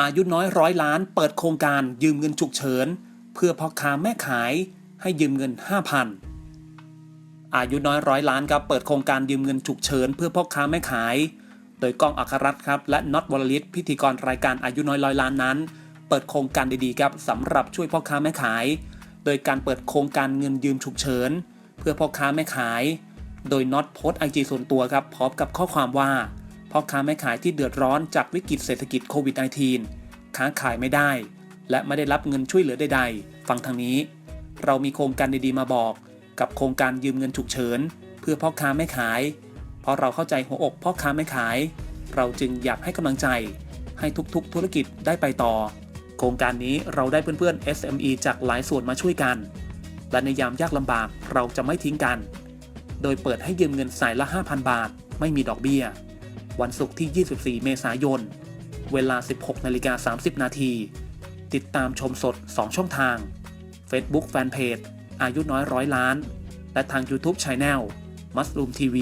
อายุน้อยร้อยล้านเปิดโครงการยืมเงินฉุกเฉิน เพื่อพ่อค้าแม่ขายให้ยืมเงิน 5,000 อายุน้อยร้อยล้านครับเปิดโครงการยืมเงินฉุกเฉิน เพื่อพ่อค้าแม่ขาย โดยกองอัครรัตน์ครับและน็อตวลลิตพิธีกรรายการอายุน้อยร้อยล้านนั้น เปิดโครงการดีๆครับสำหรับช่วยพ่อค้าแม่ขาย โดยการเปิดโครงการเงินยืมฉุกเฉิน เพื่อพ่อค้าแม่ขาย โดยน็อตโพสไอจีส่วนตัวครับพร้อมกับข้อความว่า พ่อค้าแม่ขายที่เดือดร้อนจากวิกฤตเศรษฐกิจโควิด -19 ค้าขายไม่ได้ และไม่ได้รับเงินช่วยเหลือใดๆ ฟังทางนี้ เรามีโครงการดีๆมาบอก กับโครงการยืมเงินฉุกเฉิน เพื่อพ่อค้าแม่ขาย เพราะเราเข้าใจหัวอกพ่อค้าแม่ขาย เราจึงอยากให้กำลังใจ ให้ทุกๆ ธุรกิจได้ไปต่อ โครงการนี้เราได้เพื่อนๆ SME จากหลายส่วนมาช่วยกัน และในยามยากลำบากเราจะไม่ทิ้งกัน โดยเปิดให้ยืมเงินสายละ 5,000 บาท ไม่มีดอกเบี้ย วันศุกร์ที่ 24 เมษายน เวลา 16นาฬิกา30 นาที ติดตามชมสด 2 ช่องทาง Facebook Fanpage อายุน้อยร้อยล้าน และทาง YouTube Channel Mushroom TV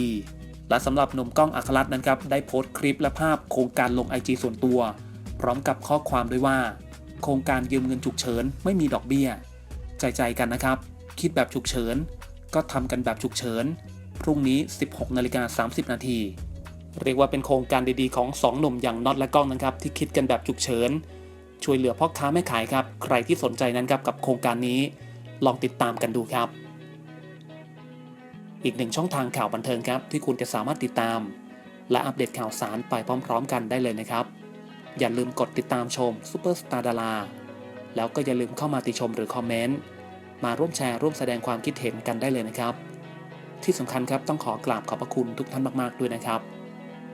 และสำหรับหนุ่มกล้องอัครรัตน์นั้นครับ ได้โพสต์คลิปและภาพโครงการลง IG ส่วนตัว พร้อมกับข้อความด้วยว่า โครงการยืมเงินฉุกเฉินไม่มีดอกเบี้ย ใจใจกันนะครับ คิดแบบฉุกเฉิน ก็ทำกันแบบฉุกเฉิน พรุ่งนี้ 16นาฬิกา30 นาที เรียกว่าเป็นโครงการดีๆของสองหนุ่มอย่างน็อตและก้องนะครับ ที่คิดกันแบบฉุกเฉิน ช่วยเหลือพ่อค้าแม่ขายครับ ใครที่สนใจนั้นครับกับโครงการนี้ ลองติดตามกันดูครับ อีกหนึ่งช่องทางข่าวบันเทิงครับ ที่คุณจะสามารถติดตาม และอัปเดตข่าวสารไปพร้อม ๆ กันได้เลยนะครับ อย่าลืมกดติดตามชมซูเปอร์สตาร์ดาราแล้วก็อย่าลืมเข้ามาติชมหรือคอมเมนต์มาร่วมแชร์ร่วมแสดงความคิดเห็นกันได้เลยนะครับ ที่สำคัญครับต้องขอกราบขอบพระคุณทุกท่านมาก ๆ ด้วยนะครับ